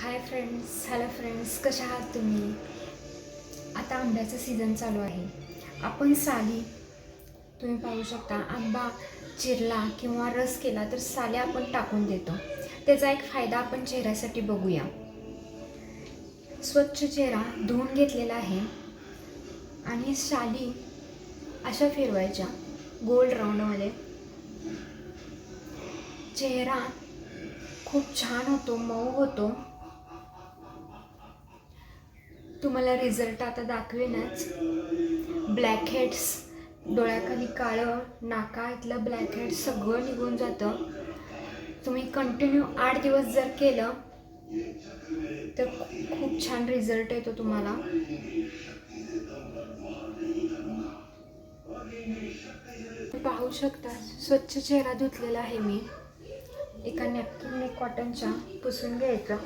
Hi friends hello friends कशा आहात तुम्ही? आता आंब्याचं सीझन चालू आहे. आपण साली तुम्ही पाहू शकता आंबा चिरला किंवा रस केला तर साली आपण टाकून देतो. त्याचा एक फायदा आपण चेहऱ्यासाठी बघूया. स्वच्छ चेहरा धुवून घेतलेला आहे आणि साली अशा फिरवायच्या. गोल राऊंडमध्ये चेहरा खूप छान होतो मऊ होतो. तुम्हाला रिझल्ट आता दाखवेनच ब्लॅक हेड्स डोळ्याखाली काळं नाका इथलं ब्लॅक हेड्स सगळं निघून जातं. तुम्ही कंटिन्यू आठ दिवस जर केलं तर खूप छान रिझल्ट येतो तुम्हाला. पाहू शकता स्वच्छ चेहरा धुतलेला आहे मी. एका नॅपकिनने कॉटनच्या पुसून घ्यायचं.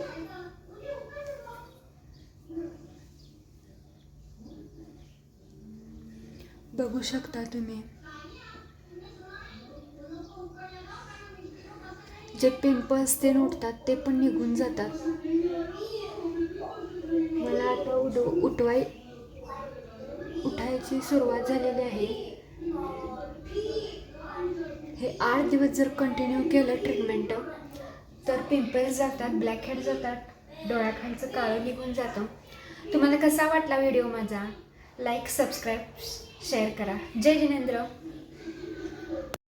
बघू शकता तुम्ही. जे पिंपल्स ते उठतात ते पण निघून जातात. मला आता उड उठवाय उठायची सुरुवात झालेली आहे. हे आठ दिवस जर कंटिन्यू केलं ट्रीटमेंट तर पिंपल्स जातात ब्लॅक हेड जातात डोळ्याखालचं काळं निघून जातं. तुम्हाला कसा वाटला व्हिडिओ माझा? लाईक सबस्क्राईब शेअर करा. जय जिनेंद्र.